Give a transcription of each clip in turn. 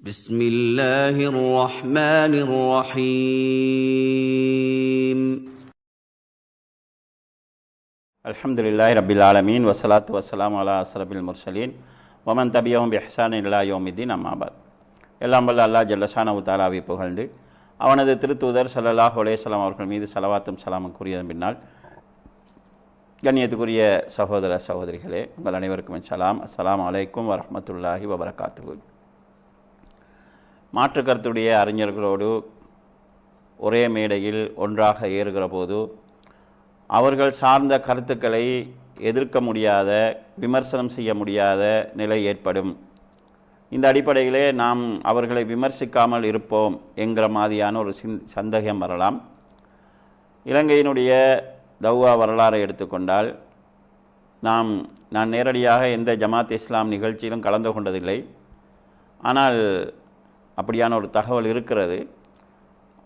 بسم الله الرحمن الرحيم الحمد لله رب العالمين والصلاة والسلام على أشرف المرسلين ومن تبعهم بإحسان إلى يوم الدين أما بعد எல்லாம் வல்ல அல்லாஹ் ஜல்லஷானவு தாலாவை புகழ்ந்து அவனது திருத்தூதர் ஸல்லல்லாஹு அலைஹி வஸல்லம் அவர்கள் மீது சலவாத்தும் சலாமும் கூறியதன் பின்னால் கண்ணியத்துக்குரிய சகோதர சகோதரிகளே உங்கள் அனைவருக்கும் என் சலாம் அஸ்ஸலாமு அலைக்கும் வரஹ்மத்துல்லாஹி வபரகாத்துஹு மாற்று கருத்துடைய அறிஞர்களோடு ஒரே மேடையில் ஒன்றாக ஏறுகிற போது அவர்கள் சார்ந்த கருத்துக்களை எதிர்க்க முடியாத விமர்சனம் செய்ய முடியாத நிலை ஏற்படும். இந்த அடிப்படையிலே நாம் அவர்களை விமர்சிக்காமல் இருப்போம் என்கிற மாதிரியான ஒரு சந்தேகம் வரலாம். இலங்கையினுடைய தௌவா வரலாறை எடுத்துக்கொண்டால் நாம் நான் நேரடியாக எந்த ஜமாத் இஸ்லாம் நிகழ்ச்சியிலும் கலந்து கொண்டதில்லை. ஆனால் அப்படியான ஒரு தகவல் இருக்கிறது.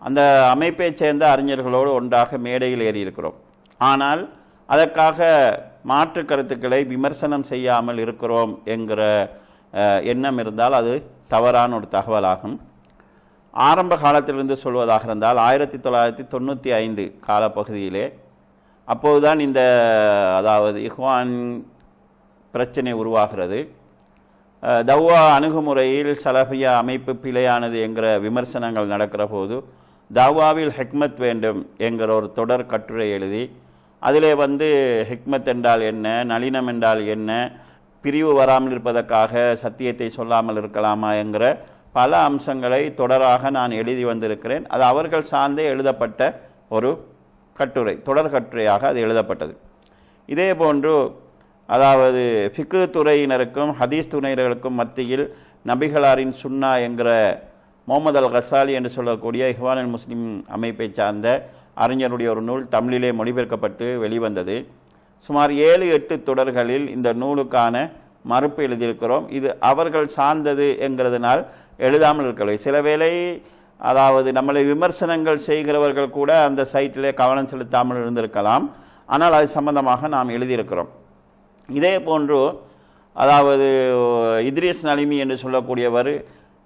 அந்த அமைப்பைச் சேர்ந்த அறிஞர்களோடு ஒன்றாக மேடையில் ஏறியிருக்கிறோம். ஆனால் அதற்காக மாற்று கருத்துக்களை விமர்சனம் செய்யாமல் இருக்கிறோம் என்கிற எண்ணம் இருந்தால் அது தவறான ஒரு தகவலாகும். ஆரம்ப காலத்திலிருந்து சொல்வதாக இருந்தால் ஆயிரத்தி தொள்ளாயிரத்தி தொண்ணூற்றி ஐந்து காலப்பகுதியிலே அப்போதுதான் இந்த அதாவது இஹ்வான் பிரச்சனை உருவாகிறது. தவ்வா அணுகுமுறையில் சலஃபியா அமைப்பு பிழையானது என்கிற விமர்சனங்கள் நடக்கிற போது தவ்வாவில் ஹிக்மத் வேண்டும் என்கிற ஒரு தொடர் கட்டுரை எழுதி அதிலே வந்து ஹிக்மத் என்றால் என்ன நளினம் என்றால் என்ன பிரிவு வராமல் இருப்பதற்காக சத்தியத்தை சொல்லாமல் இருக்கலாமா என்கிற பல அம்சங்களை தொடராக நான் எழுதி வந்திருக்கிறேன். அது அவர்கள் சார்ந்தே எழுதப்பட்ட ஒரு கட்டுரை தொடர் கட்டுரையாக அது எழுதப்பட்டது. இதே போன்று அதாவது ஃபிக்கு துறையினருக்கும் ஹதீஸ் துறையினருக்கும் மத்தியில் நபிகளாரின் சுன்னா என்கிற முகமது அல் ஹசாலி என்று சொல்லக்கூடிய இஹ்வான் முஸ்லீம் அமைப்பை சார்ந்த அறிஞருடைய ஒரு நூல் தமிழிலே மொழிபெயர்க்கப்பட்டு வெளிவந்தது. சுமார் ஏழு எட்டு தொடர்களில் இந்த நூலுக்கான மறுப்பு எழுதியிருக்கிறோம். இது அவர்கள் சார்ந்தது என்கிறதுனால் எழுதாமல் இருக்கவில்லை சில வேளை அதாவது நம்மளை விமர்சனங்கள் செய்கிறவர்கள் கூட அந்த சைட்டிலே கவனம் செலுத்தாமல் இருந்திருக்கலாம். ஆனால் அது சம்பந்தமாக நாம் எழுதியிருக்கிறோம். இதே போன்று அதாவது இத்ரீஸ் நலிமி என்று சொல்லக்கூடியவர்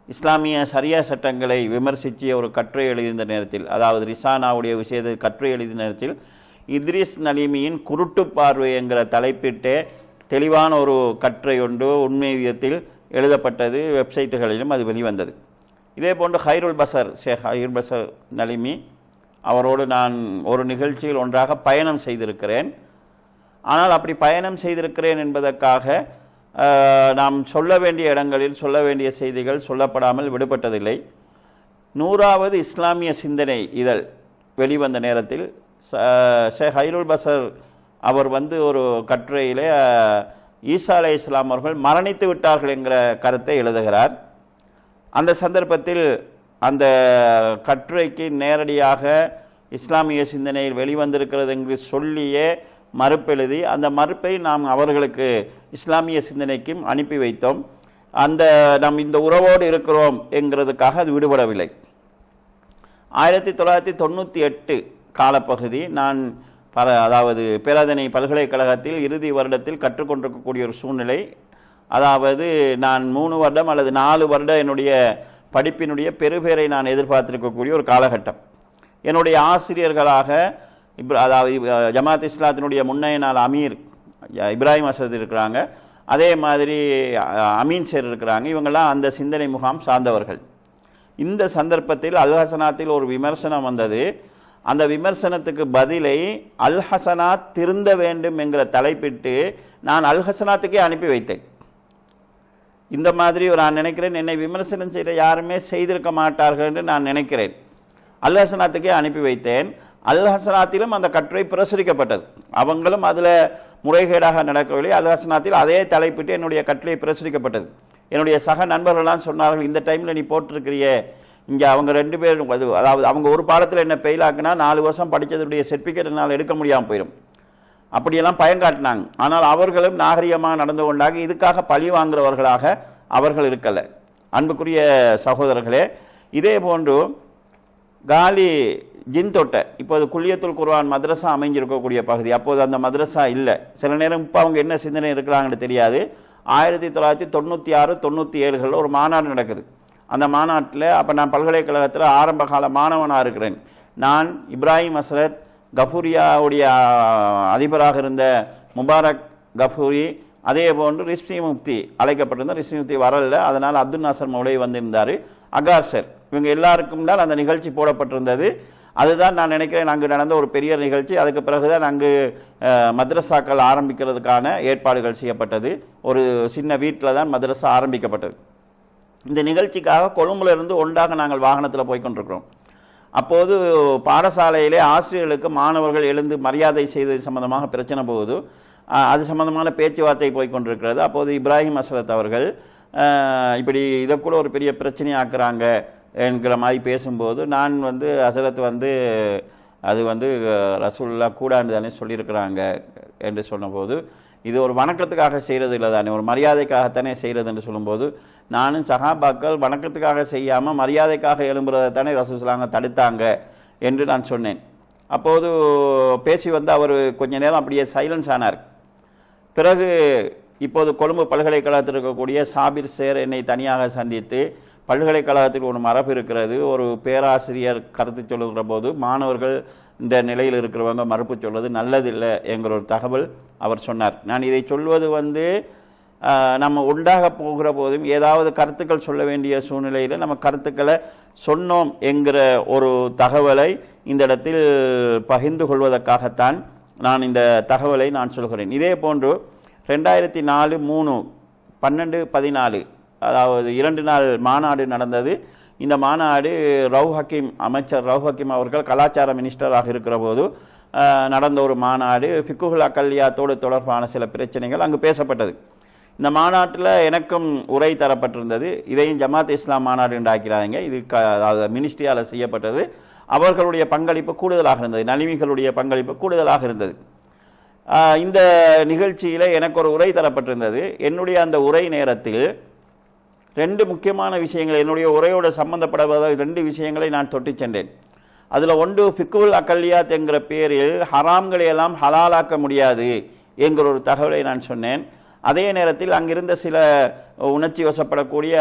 இஸ்லாமிய சரியா சட்டங்களை விமர்சித்து ஒரு கட்டுரை எழுதிய நேரத்தில் அதாவது ரிசானாவுடைய விஷயத்தை கட்டுரை எழுதிய நேரத்தில் இத்ரீஸ் நலிமியின் குருட்டு பார்வை என்கிற தலைப்பிட்டே தெளிவான ஒரு கட்டுரை ஒன்று உண்மை விதத்தில் எழுதப்பட்டது வெப்சைட்டுகளிலும் அது வெளிவந்தது. இதே போன்று ஹைருல் பசர் ஷேக் ஹைருல் பசர் நலிமி அவரோடு நான் ஒரு நிகழ்ச்சியில் ஒன்றாக பயணம் செய்திருக்கிறேன். ஆனால் அப்படி பயணம் செய்திருக்கிறேன் என்பதற்காக நாம் சொல்ல வேண்டிய இடங்களில் சொல்ல வேண்டிய செய்திகள் சொல்லப்படாமல் விடுபட்டதில்லை. நூறாவது இஸ்லாமிய சிந்தனை இதழ் வெளிவந்த நேரத்தில் ச- ஷேக் ஹைருல் பசர் அவர் வந்து ஒரு கட்டுரையிலே ஈசா அலை இஸ்லாம் அவர்கள் மரணித்து விட்டார்கள் என்கிற கருத்தை எழுதுகிறார். அந்த சந்தர்ப்பத்தில் அந்த கட்டுரைக்கு நேரடியாக இஸ்லாமிய சிந்தனையில் வெளிவந்திருக்கிறது என்று சொல்லியே மறுப்பெழுதி அந்த மறுப்பை நாம் அவர்களுக்கு இஸ்லாமிய சிந்தனைக்கும் அனுப்பி வைத்தோம். அந்த நாம் இந்த உறவோடு இருக்கிறோம் என்கிறதுக்காக அது விடுபடவில்லை. ஆயிரத்தி தொள்ளாயிரத்தி தொண்ணூற்றி எட்டு காலப்பகுதி நான் பல அதாவது பேராதனை பல்கலைக்கழகத்தில் இறுதி வருடத்தில் கற்றுக்கொண்டிருக்கக்கூடிய ஒரு சூழ்நிலை. அதாவது நான் மூணு வருடம் அல்லது நாலு வருடம் என்னுடைய படிப்பினுடைய பெருபேரை நான் எதிர்பார்த்திருக்கக்கூடிய ஒரு காலகட்டம். என்னுடைய ஆசிரியர்களாக இப்ர அதாவது ஜமாத் இஸ்லாத்தினுடைய முன்னைய நாள் அமீர் இப்ராஹிம் அசத் இருக்கிறாங்க. அதே மாதிரி அமீன் சேர் இருக்கிறாங்க. இவங்கெல்லாம் அந்த சிந்தனை முகாம் சார்ந்தவர்கள். இந்த சந்தர்ப்பத்தில் அல் ஹசனாத்தில் ஒரு விமர்சனம் வந்தது. அந்த விமர்சனத்துக்கு பதிலை அல் ஹசனாத் திருந்த வேண்டும் என்கிற தலைப்பிட்டு நான் அல் ஹசனாத்துக்கே அனுப்பி வைத்தேன். இந்த மாதிரி ஒரு நான் நினைக்கிறேன். என்னை விமர்சனம் செய்த யாருமே செய்திருக்க மாட்டார்கள் என்று நான் நினைக்கிறேன். அல் ஹசனாத்துக்கே அனுப்பி வைத்தேன். அல் ஹசனாத்திலும் அந்த கட்டுரை பிரசுரிக்கப்பட்டது. அவங்களும் அதில் முறைகேடாக நடக்கவில்லை. அல் ஹசனாத்தில் அதே தலைப்பிட்டு என்னுடைய கட்டுரை பிரசுரிக்கப்பட்டது. என்னுடைய சக நண்பர்கள்லாம் சொன்னார்கள் இந்த டைமில் நீ போட்டிருக்கிறியே. இங்கே அவங்க ரெண்டு பேரும் அது அதாவது அவங்க ஒரு பாடத்தில் என்ன பெயிலாக்குனா நாலு வருஷம் படித்ததுடைய சர்டிஃபிகேட் என்னால் எடுக்க முடியாமல் போயிடும் அப்படியெல்லாம் பயங்காட்டினாங்க ஆனால் அவர்களும் நாகரிகமாக நடந்து கொண்டாங்க. இதுக்காக பழி வாங்குறவர்களாக அவர்கள் இருக்கலை. அன்புக்குரிய சகோதரர்களே இதே போன்று காலி ஜின் தொட்டை இப்போது குல்லியத்துல் குர்வான் மதரசா அமைஞ்சிருக்கக்கூடிய பகுதி. அப்போது அந்த மதரசா இல்லை. சில நேரம் இப்போ அவங்க என்ன சிந்தனை இருக்கிறாங்கன்னு தெரியாது. ஆயிரத்தி தொள்ளாயிரத்தி தொண்ணூற்றி ஆறு தொண்ணூற்றி ஏழுகளில் ஒரு மாநாடு நடக்குது. அந்த மாநாட்டில் அப்போ நான் பல்கலைக்கழகத்தில் ஆரம்ப கால மாணவனாக இருக்கிறேன். நான் இப்ராஹிம் அசரத் கஃபூரியாவுடைய அதிபராக இருந்த முபாரக் கஃபூரி அதே போன்று ரிஸ்மி முக்தி அழைக்கப்பட்டிருந்த ரிஸ்மி முக்தி வரல. அதனால் அப்துல் நாசர் மௌலை வந்திருந்தார். அகார் இவங்க எல்லாருக்கும் தான் அந்த நிகழ்ச்சி போடப்பட்டிருந்தது. அதுதான் நான் நினைக்கிறேன் அங்கு நடந்த ஒரு பெரிய நிகழ்ச்சி. அதுக்கு பிறகுதான் அங்கு மதரசாக்கள் ஆரம்பிக்கிறதுக்கான ஏற்பாடுகள் செய்யப்பட்டது. ஒரு சின்ன வீட்டில் தான் மதரசா ஆரம்பிக்கப்பட்டது. இந்த நிகழ்ச்சிக்காக கொழும்புலேருந்து ஒன்றாக நாங்கள் வாகனத்தில் போய்கொண்டிருக்கிறோம். அப்போது பாடசாலையிலே ஆசிரியர்களுக்கு மாணவர்கள் எழுந்து மரியாதை செய்தது சம்பந்தமாக பிரச்சனை போகுது. அது சம்பந்தமான பேச்சுவார்த்தை போய்கொண்டிருக்கிறது. அப்போது இப்ராஹிம் அசரத் அவர்கள் இப்படி இதை கூட ஒரு பெரிய பிரச்சனையாக்குறாங்க. என்கிற மாதிரி பேசும்போது நான் வந்து அசரத் வந்து அது வந்து ரசூல்லா கூடாண்டு தானே சொல்லியிருக்கிறாங்க என்று சொன்னபோது இது ஒரு வணக்கத்துக்காக செய்கிறது இல்லை தானே ஒரு மரியாதைக்காகத்தானே செய்கிறது என்று சொல்லும்போது நானும் சகாபாக்கள் வணக்கத்துக்காக செய்யாமல் மரியாதைக்காக எழும்புறதை தானே ரசூலுல்லாங்க தடுத்தாங்க என்று நான் சொன்னேன். அப்போது பேசி வந்து அவர் கொஞ்ச நேரம் அப்படியே சைலன்ஸ் ஆனார். பிறகு இப்போது கொழும்பு பல்கலைக்கழகத்தில் இருக்கக்கூடிய சாபிர் சேர் என்னை தனியாக சந்தித்து பல்கலைக்கழகத்தில் ஒரு மரபு இருக்கிறது. ஒரு பேராசிரியர் கருத்து சொல்லுகிற போது மாணவர்கள் இந்த நிலையில் இருக்கிறவங்க மறுப்பு சொல்வது நல்லதில்லை என்கிற ஒரு தகவல் அவர் சொன்னார். நான் இதை சொல்வது வந்து நம்ம உண்டாக போகிற போதும் ஏதாவது கருத்துக்கள் சொல்ல வேண்டிய சூழ்நிலையில் நம்ம கருத்துக்களை சொன்னோம் என்கிற ஒரு தகவலை இந்த இடத்தில் பகிர்ந்து கொள்வதற்காகத்தான் நான் இந்த தகவலை நான் சொல்கிறேன். இதே போன்று ரெண்டாயிரத்தி நாலு மூணு பன்னெண்டு பதினாலு அதாவது இரண்டு நாள் மாநாடு நடந்தது. இந்த மாநாடு ரவு ஹக்கீம் அமைச்சர் ரவு ஹக்கீம் அவர்கள் கலாச்சார மினிஸ்டராக இருக்கிற போது நடந்த ஒரு மாநாடு. ஃபிக்குல் அக்கல்யாத்தோடு தொடர்பான சில பிரச்சனைகள் அங்கு பேசப்பட்டது. இந்த மாநாட்டில் எனக்கும் உரை தரப்பட்டிருந்தது. இதையும் ஜமாத் இஸ்லாம் மாநாடு உண்டாக்கிறாங்க இது க அதாவது மினிஸ்ட்ரியால் செய்யப்பட்டது. அவர்களுடைய பங்களிப்பு கூடுதலாக இருந்தது. நலிமிகளுடைய பங்களிப்பு கூடுதலாக இருந்தது. இந்த நிகழ்ச்சியில் எனக்கு ஒரு உரை தரப்பட்டிருந்தது. என்னுடைய அந்த உரை நேரத்தில் ரெண்டு முக்கியமான விஷயங்கள் என்னுடைய உரையோடு சம்பந்தப்படாத ரெண்டு விஷயங்களை நான் தொட்டுச் சென்றேன். அதில் ஒன்று ஃபிக்குல் அக்கல்யாத் என்கிற பேரில் ஹராம்களை எல்லாம் ஹலாலாக்க முடியாது என்கிற ஒரு தகவலை நான் சொன்னேன். அதே நேரத்தில் அங்கிருந்த சில உணர்ச்சி வசப்படக்கூடிய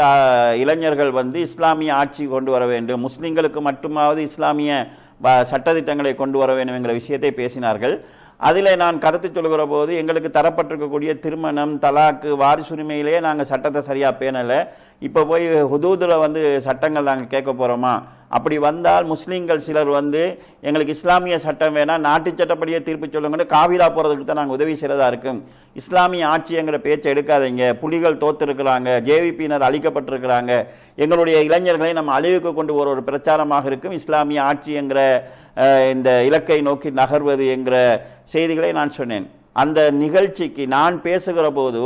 இளைஞர்கள் வந்து இஸ்லாமிய ஆட்சி கொண்டு வர வேண்டும் முஸ்லீம்களுக்கு மட்டுமாவது இஸ்லாமிய சட்டத்திட்டங்களை கொண்டு வர வேண்டும் என்கிற விஷயத்தை பேசினார்கள். அதில் நான் கருத்து சொல்கிற போது எங்களுக்கு தரப்பட்டிருக்கக்கூடிய திருமணம் தலாக்கு வாரிசுரிமையிலேயே நாங்கள் சட்டத்தை சரியாக பேணலை. இப்போ போய் ஹுதூதில் வந்து சட்டங்கள் நாங்கள் கேட்க போகிறோமா அப்படி வந்தால் முஸ்லீம்கள் சிலர் வந்து எங்களுக்கு இஸ்லாமிய சட்டம் வேணாம் நாட்டு சட்டப்படியே தீர்ப்பு சொல்லுங்கன்னு காவிரா போகிறதுக்கு தான் நாங்கள் உதவி செய்கிறதா இருக்கும். இஸ்லாமிய ஆட்சிங்கிற பேச்சை எடுக்காதீங்க. புலிகள் தோத்திருக்கிறாங்க. ஜேவிபியினர் அழிக்கப்பட்டிருக்கிறாங்க. எங்களுடைய இளைஞர்களை நம்ம அழிவுக்கு கொண்டு போகிற ஒரு பிரச்சாரமாக இருக்கும் இஸ்லாமிய ஆட்சிங்கிற இந்த இலக்கை நோக்கி நகர்வது என்கிற செய்திகளை நான் சொன்னேன். அந்த நிகழ்ச்சிக்கு நான் பேசுகிற போது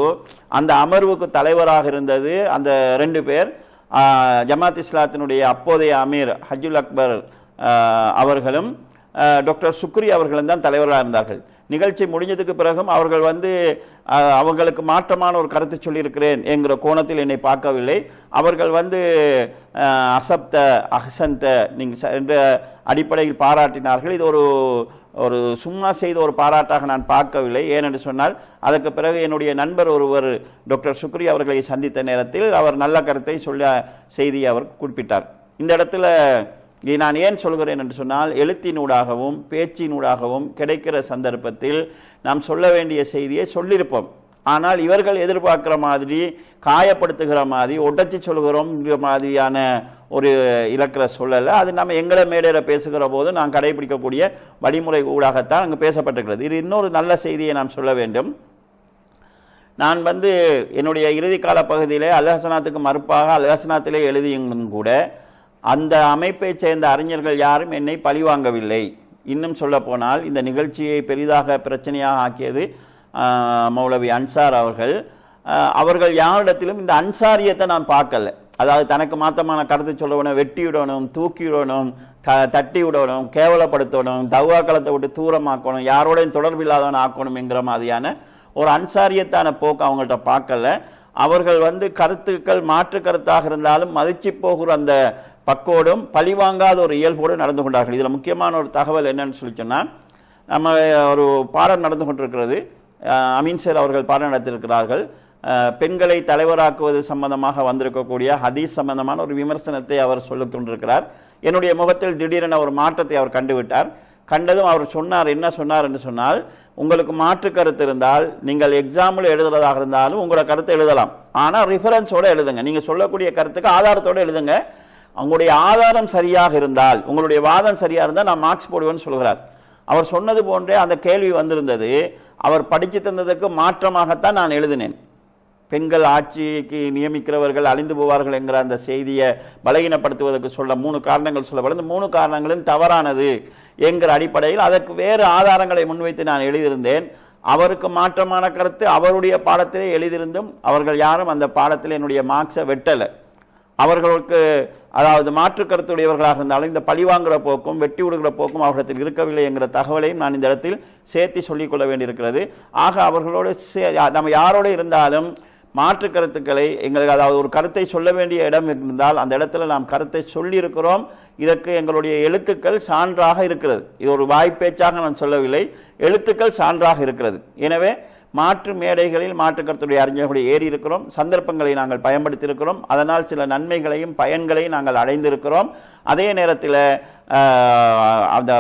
அந்த அமர்வுக்கு தலைவராக இருந்தது அந்த ரெண்டு பேர். ஜமாத் இஸ்லாத்தினுடைய அப்போதைய அமீர் ஹஜுல் அக்பர் அவர்களும் டாக்டர் சுக்ரி அவர்களும் தான் தலைவராக இருந்தார்கள். நிகழ்ச்சி முடிஞ்சதுக்கு பிறகும் அவர்கள் வந்து அவங்களுக்கு மாற்றமான ஒரு கருத்து சொல்லியிருக்கிறேன் என்கிற கோணத்தில் என்னை பார்க்கவில்லை. அவர்கள் வந்து அசப்த அகசந்த நீங்கள் என்ற அடிப்படையில் பாராட்டினார்கள். இது ஒரு ஒரு சும்மா செய்த ஒரு பாராட்டாக நான் பார்க்கவில்லை. ஏனென்று சொன்னால் அதற்கு பிறகு என்னுடைய நண்பர் ஒருவர் டாக்டர் சுக்ரி அவர்களை சந்தித்த நேரத்தில் அவர் நல்ல கருத்தை சொல்ல செய்தியை அவர் குறிப்பிட்டார். இந்த இடத்துல இதை நான் ஏன் சொல்கிறேன் என்று சொன்னால் எழுத்தினூடாகவும் பேச்சினூடாகவும் கிடைக்கிற சந்தர்ப்பத்தில் நாம் சொல்ல வேண்டிய செய்தியை சொல்லியிருப்போம். ஆனால் இவர்கள் எதிர்பார்க்குற மாதிரி காயப்படுத்துகிற மாதிரி ஒட்டச்சி சொல்கிறோம்ங்கிற மாதிரியான ஒரு இலக்கிற சொல்லலை அது நம்ம எங்களை மேடையில் பேசுகிற போது நான் கடைபிடிக்கக்கூடிய வழிமுறை ஊடாகத்தான் அங்கே பேசப்பட்டிருக்கிறது. இது இன்னொரு நல்ல செய்தியை நாம் சொல்ல வேண்டும். நான் வந்து என்னுடைய இறுதிக்கால பகுதியிலே அல்ஹசனாத்துக்கு மறுப்பாக அல்ஹசனாத்திலே எழுதியும் கூட அந்த அமைப்பைச் சேர்ந்த அறிஞர்கள் யாரும் என்னை பழிவாங்கவில்லை. இன்னும் சொல்லப்போனால் இந்த நிகழ்ச்சியை பெரிதாக பிரச்சனையாக ஆக்கியது மௌலவி அன்சார் அவர்கள். அவர்கள் யாரிடத்திலும் இந்த அன்சாரியத்தை நான் பார்க்கல. அதாவது தனக்கு மாத்தமான கருத்து சொல்லணும் வெட்டி விடணும் தூக்கி விடணும் த தட்டி விடணும் கேவலப்படுத்தணும் களத்தை விட்டு தூரமாக்கணும் யாரோடையும் தொடர்பு இல்லாதவன் ஆக்கணும் என்கிற மாதிரியான ஒரு அன்சாரியத்தான போக்கு அவங்கள்ட்ட பார்க்கல. அவர்கள் வந்து கருத்துக்கள் மாற்று கருத்தாக இருந்தாலும் மதிச்சு போகிற அந்த பக்கோடும் பழிவாங்காத ஒரு இயல்போடு நடந்து கொண்டார்கள். இதில் முக்கியமான ஒரு தகவல் என்னன்னு சொல்லி சொன்னால் நம்ம ஒரு பாடம் நடந்து கொண்டிருக்கிறது. அஹ், அமீன் அவர்கள் பாடம் நடத்தியிருக்கிறார்கள். பெண்களை தலைவராக்குவது சம்பந்தமாக வந்திருக்கக்கூடிய ஹதீஸ் சம்பந்தமான ஒரு விமர்சனத்தை அவர் சொல்லிக் கொண்டிருக்கிறார். என்னுடைய முகத்தில் திடீரென ஒரு மாற்றத்தை அவர் கண்டுவிட்டார். கண்டதும் அவர் சொன்னார் என்ன சொன்னார் என்று சொன்னால் உங்களுக்கு மாற்று கருத்து இருந்தால் நீங்கள் எக்ஸாம்பிள் எழுதுறதாக இருந்தாலும் உங்களோட கருத்தை எழுதலாம். ஆனால் ரிஃபரன்ஸோட எழுதுங்க. நீங்கள் சொல்லக்கூடிய கருத்துக்கு ஆதாரத்தோட எழுதுங்க. அவங்களுடைய ஆதாரம் சரியாக இருந்தால் உங்களுடைய வாதம் சரியாக இருந்தால் நான் மார்க்ஸ் போடுவேன்னு சொல்கிறார். அவர் சொன்னது போன்றே அந்த கேள்வி வந்திருந்தது. அவர் படித்து தந்ததுக்கு மாற்றமாகத்தான் நான் எழுதினேன். பெண்கள் ஆட்சிக்கு நியமிக்கிறவர்கள் அழிந்து போவார்கள் என்கிற அந்த செய்தியை பலகீனப்படுத்துவதற்கு சொல்ல மூணு காரணங்கள் சொல்லப்படுது. மூணு காரணங்களும் தவறானது என்கிற அடிப்படையில் அதற்கு வேறு ஆதாரங்களை முன்வைத்து நான் எழுதியிருந்தேன். அவருக்கு மாற்றமான கருத்து அவருடைய பாடத்திலே எழுதியிருந்தும் அவர்கள் யாரும் அந்த பாடத்தில் என்னுடைய மார்க்ஸை வெட்டலை. அவர்களுக்கு அதாவது மாற்று கருத்துடையவர்களாக இருந்தாலும் இந்த பழிவாங்குற போக்கும் வெட்டி விடுகிற போக்கும் அவர்களிடத்தில் இருக்கவில்லை என்கிற தகவலையும் நான் இந்த இடத்தில் சேர்த்து சொல்லிக்கொள்ள வேண்டியிருக்கிறது. ஆக அவர்களோடு சே- நம்ம யாரோடு இருந்தாலும் மாற்று கருத்துக்களை எங்களுக்கு அதாவது ஒரு கருத்தை சொல்ல வேண்டிய இடம் இருந்தால் அந்த இடத்துல நாம் கருத்தை சொல்லியிருக்கிறோம். இதற்கு எங்களுடைய எழுத்துக்கள் சான்றாக இருக்கிறது. இது ஒரு வாய்ப்பேச்சாக நான் சொல்லவில்லை. எழுத்துக்கள் சான்றாக இருக்கிறது. எனவே மாற்று மேடைகளில் மாற்று கருத்துடைய ஏறி இருக்கிறோம். சந்தர்ப்பங்களை நாங்கள் பயன்படுத்தியிருக்கிறோம். அதனால் சில நன்மைகளையும் பயன்களையும் நாங்கள் அடைந்திருக்கிறோம். அதே நேரத்தில் அந்த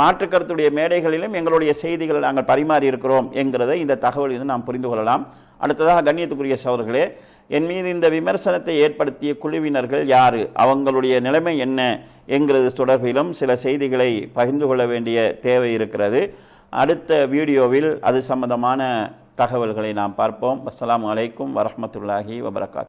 மாற்று கருத்துடைய மேடைகளிலும் எங்களுடைய செய்திகளை நாங்கள் பரிமாறி இருக்கிறோம் என்கிறதை இந்த தகவல் இது நாம் புரிந்து கொள்ளலாம். அடுத்ததாக கண்ணியத்துக்குரிய சகோதரர்களே என் மீது இந்த விமர்சனத்தை ஏற்படுத்திய குழுவினர்கள் யாரு? அவங்களுடைய நிலைமை என்ன? என்கிறது தொடர்பிலும் சில செய்திகளை பகிர்ந்து கொள்ள வேண்டிய தேவை இருக்கிறது. அடுத்த வீடியோவில் அது சம்பந்தமான தகவல்களை நாம் பார்ப்போம். அஸ்லாம் அலைக்கும் வரஹ்மத்துல்லாஹி வபரகாத்.